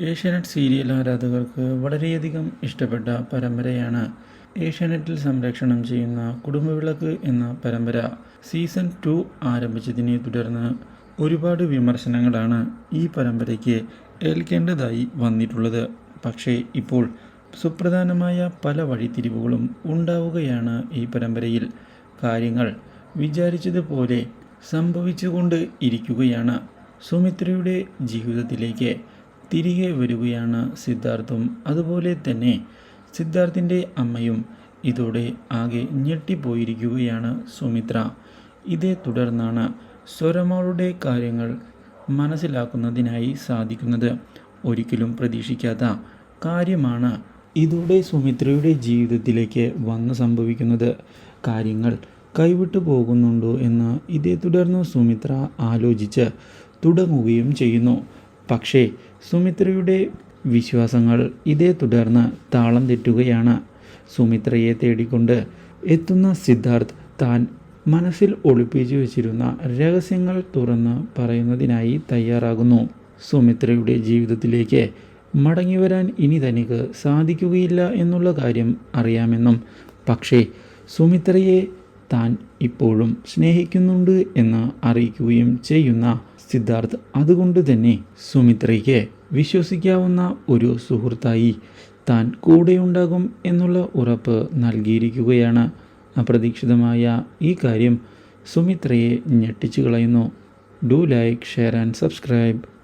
Asianet serial ആരാധകർക്ക് വളരെയധികം ഇഷ്ടപ്പെട്ട പരമ്പരയാണ് ഏഷ്യാനെറ്റിൽ സംരക്ഷണം ചെയ്യുന്ന കുടുംബവിളക്ക് എന്ന പരമ്പര. സീസൺ ടു ആരംഭിച്ചതിനെ തുടർന്ന് ഒരുപാട് വിമർശനങ്ങളാണ് ഈ പരമ്പരയ്ക്ക് ഏൽക്കേണ്ടതായി വന്നിട്ടുള്ളത്. പക്ഷേ ഇപ്പോൾ സുപ്രധാനമായ പല വഴിത്തിരിവുകളും ഉണ്ടാവുകയാണ് ഈ പരമ്പരയിൽ. കാര്യങ്ങൾ വിചാരിച്ചതുപോലെ സംഭവിച്ചുകൊണ്ട് ഇരിക്കുകയാണ് സുമിത്രയുടെ ജീവിതത്തിലേക്ക്. തിരികെ വരികയാണ് സിദ്ധാർത്ഥും. അതുപോലെ തന്നെ സിദ്ധാർത്ഥിന്റെ അമ്മയും ഇതോടെ ആകെ ഞെട്ടിപ്പോയിരിക്കുകയാണ് സുമിത്ര. ഇതേ തുടർന്നാണ് സ്വരമോളുടെ കാര്യങ്ങൾ മനസ്സിലാക്കുന്നതിനായി സാധിക്കുന്നത്. ഒരിക്കലും പ്രതീക്ഷിക്കാത്ത കാര്യമാണ് ഇതോടെ സുമിത്രയുടെ ജീവിതത്തിലേക്ക് വന്ന് സംഭവിക്കുന്നത്. കാര്യങ്ങൾ കൈവിട്ടു പോകുന്നുണ്ടോ എന്ന് ഇതേ തുടർന്ന് സുമിത്ര ആലോചിച്ച് തുടങ്ങുകയും ചെയ്യുന്നു. പക്ഷേ സുമിത്രയുടെ വിശ്വാസങ്ങൾ ഇതേ തുടർന്ന് താളം തെറ്റുകയാണ്. സുമിത്രയെ തേടിക്കൊണ്ട് എത്തുന്ന സിദ്ധാർത്ഥ് താൻ മനസ്സിൽ ഒളിപ്പിച്ചു വെച്ചിരുന്ന രഹസ്യങ്ങൾ തുറന്ന് പറയുന്നതിനായി തയ്യാറാകുന്നു. സുമിത്രയുടെ ജീവിതത്തിലേക്ക് മടങ്ങിവരാൻ ഇനി തനിക്ക് സാധിക്കുകയില്ല എന്നുള്ള കാര്യം അറിയാമെന്നും പക്ഷേ സുമിത്രയെ താൻ ഇപ്പോഴും സ്നേഹിക്കുന്നുണ്ട് എന്ന് അറിയിക്കുകയും ചെയ്യുന്ന സിദ്ധാർത്ഥ് അതുകൊണ്ട് തന്നെ സുമിത്രയ്ക്ക് വിശ്വസിക്കാവുന്ന ഒരു സുഹൃത്തായി താൻ കൂടെയുണ്ടാകും എന്നുള്ള ഉറപ്പ് നൽകിയിരിക്കുകയാണ്. അപ്രതീക്ഷിതമായ ഈ കാര്യം സുമിത്രയെ ഞെട്ടിച്ചു കളയുന്നു do like share and subscribe.